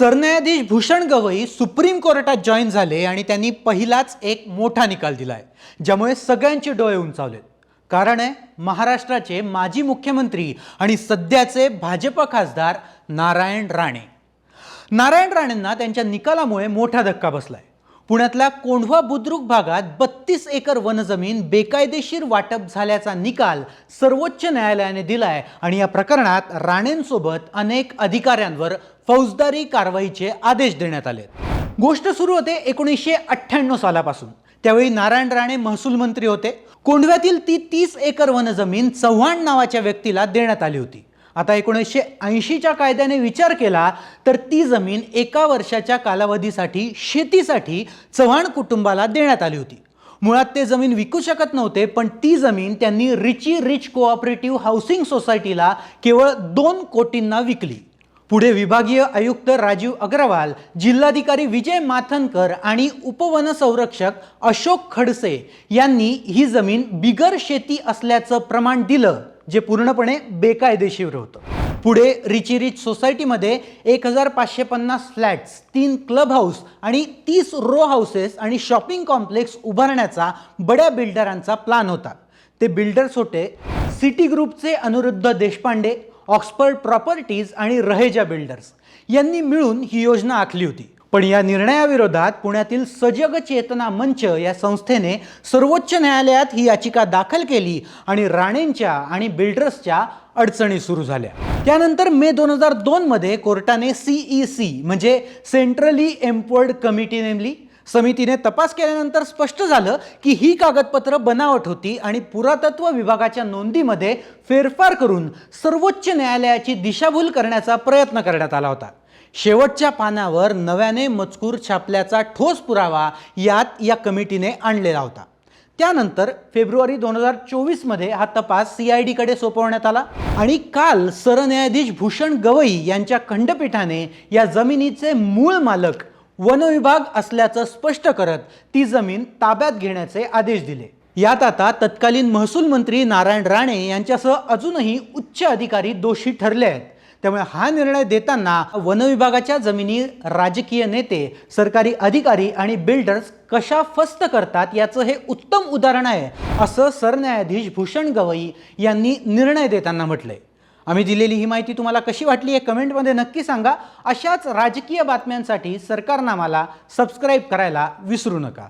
सरन्यायाधीश भूषण गवई सुप्रीम कोर्टात जॉईन झाले आणि त्यांनी पहिलाच एक मोठा निकाल दिलाय ज्यामुळे सगळ्यांचे डोळे उंचावलेत. कारण आहे महाराष्ट्राचे माजी मुख्यमंत्री आणि सध्याचे भाजप खासदार नारायण राणे. नारायण राणेंना त्यांच्या निकालामुळे मोठा धक्का बसलाय. पुण्यातल्या कोंढवा बुद्रुक भागात बत्तीस एकर वनजमीन बेकायदेशीर वाटप झाल्याचा निकाल सर्वोच्च न्यायालयाने दिलाय आणि या प्रकरणात राणेंसोबत अनेक अधिकाऱ्यांवर फौजदारी कारवाईचे आदेश देण्यात आले गोष्ट सुरू होते एकोणीसशे अठ्ठ्याण्णव सालापासून. त्यावेळी नारायण राणे महसूल मंत्री होते. कोंढव्यातील ती तीस एकर वनजमीन चव्हाण नावाच्या व्यक्तीला देण्यात आली होती. आता एकोणीसशे ऐंशीच्या कायद्याने विचार केला तर ती जमीन एका वर्षाच्या कालावधीसाठी शेतीसाठी चव्हाण कुटुंबाला देण्यात आली होती. मुळात ते जमीन विकू शकत नव्हते पण ती जमीन त्यांनी रिची रिच कोऑपरेटिव्ह हाऊसिंग सोसायटीला केवळ दोन कोटींना विकली. पुढे विभागीय आयुक्त राजीव अग्रवाल जिल्हाधिकारी विजय माथनकर आणि उपवन संरक्षक अशोक खडसे यांनी ही जमीन बिगर शेती असल्याचं प्रमाण दिलं. जे पूर्णपणे बेकायदेशीर होतं. पुढे रिची रिच सोसायटीमध्ये एक हजार पाचशे पन्नास फ्लॅट्स तीन क्लब हाऊस आणि तीस रो हाऊसेस आणि शॉपिंग कॉम्प्लेक्स उभारण्याचा बड्या बिल्डरांचा प्लान होता. ते बिल्डर्स होते सिटी ग्रुपचे अनिरुद्ध देशपांडे ऑक्सफर्ड प्रॉपर्टीज आणि रहेजा बिल्डर्स. यांनी मिळून ही योजना आखली होती. पण या निर्णयाविरोधात पुण्यातील सजग चेतना मंच या संस्थेने सर्वोच्च न्यायालयात ही याचिका दाखल केली आणि राणेंच्या आणि बिल्डर्सच्या अडचणी सुरू झाल्या. त्यानंतर मे दोन हजार दोनमध्ये कोर्टाने C E C centrally empowered committee नेमली. समितीने तपास केल्यानंतर स्पष्ट झालं की ही कागदपत्र बनावट होती आणि पुरातत्व विभागाच्या नोंदीमध्ये फेरफार करून सर्वोच्च न्यायालयाची दिशाभूल करण्याचा प्रयत्न करण्यात आला होता. शेवटच्या पानावर नव्याने मजकूर छापल्याचा ठोस पुरावा यात या कमिटीने आणलेला होता. त्यानंतर फेब्रुवारी दोन हजार चोवीसमध्ये हा तपास सी आय डीकडे सोपवण्यात आला आणि काल सरन्यायाधीश भूषण गवई यांच्या खंडपीठाने या जमिनीचे मूळ मालक वनविभाग असल्याचं स्पष्ट करत ती जमीन ताब्यात घेण्याचे आदेश दिले. यात आता तत्कालीन महसूल मंत्री नारायण राणे यांच्यासह अजूनही उच्च अधिकारी दोषी ठरले आहेत. त्यामुळे हा निर्णय देताना वनविभागाच्या जमिनी राजकीय नेते सरकारी अधिकारी आणि बिल्डर्स कशा फस्त करतात याचं हे उत्तम उदाहरण आहे असं सरन्यायाधीश भूषण गवई यांनी निर्णय देताना म्हटलंय. आम्ही दिलेली ही माहिती तुम्हाला कशी वाटली हे कमेंटमध्ये नक्की सांगा. अशाच राजकीय बातम्यांसाठी सरकारनामाला सबस्क्राईब करायला विसरू नका.